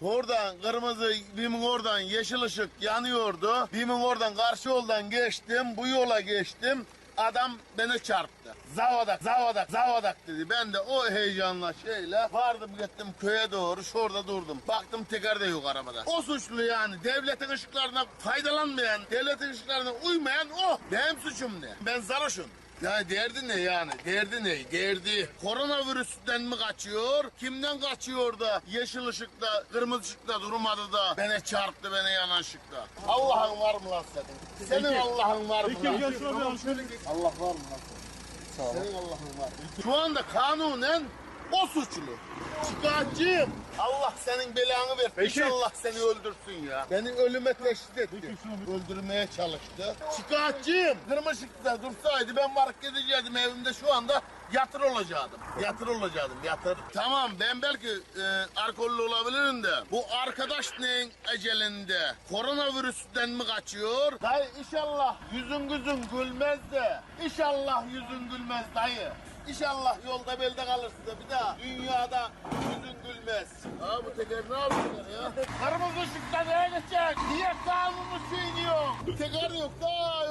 Oradan kırmızı bimin oradan yeşil ışık yanıyordu. Bimin oradan karşı yoldan geçtim. Bu yola geçtim. Adam beni çarptı. Zavadak, zavadak, zavadak dedi. Ben de o heyecanla şeyle vardım gittim köye doğru. Şurada durdum. Baktım teker de yok arabada. O suçlu yani. Devletin ışıklarına faydalanmayan, devletin ışıklarına uymayan. Benim suçum ne? Ben sarhoşum. Ya derdi ne yani? Derdi ne? Derdi koronavirüsten mi kaçıyor? Kimden kaçıyor da yeşil ışıkta, kırmızı ışıkta durmadı da beni çarptı beni yanan ışıkta? Allah'ın var mı lan senin? Senin Allah'ın var mı lan? Şöyle Allah var mı lan? Senin Allah'ın var. Şu anda kanunen o suçlu. Şikayetçiyim. Allah senin belanı ver. Peki. İnşallah seni öldürsün ya. Beni ölüme teşhis etti. Öldürmeye çalıştı. Şikayetçiyim. Kırmızı ışıkta dursaydı ben varıp gidecektim evimde şu anda yatır olacaktım. Yatır olacaktım yatır. Tamam ben belki e, alkollü olabilirim de bu arkadaş neyin ecelinde koronavirüsten mi kaçıyor? Dayı inşallah yüzün gözün gülmez de inşallah yüzün gülmez dayı. İnşallah yolda belde kalırsın da bir daha dünyada yüzün gülmez. Aa bu teker ne yapıyorlar ya? Kırmızı ışıkta neye geçecek? Niye kanunu çiğniyor? Teker yok daha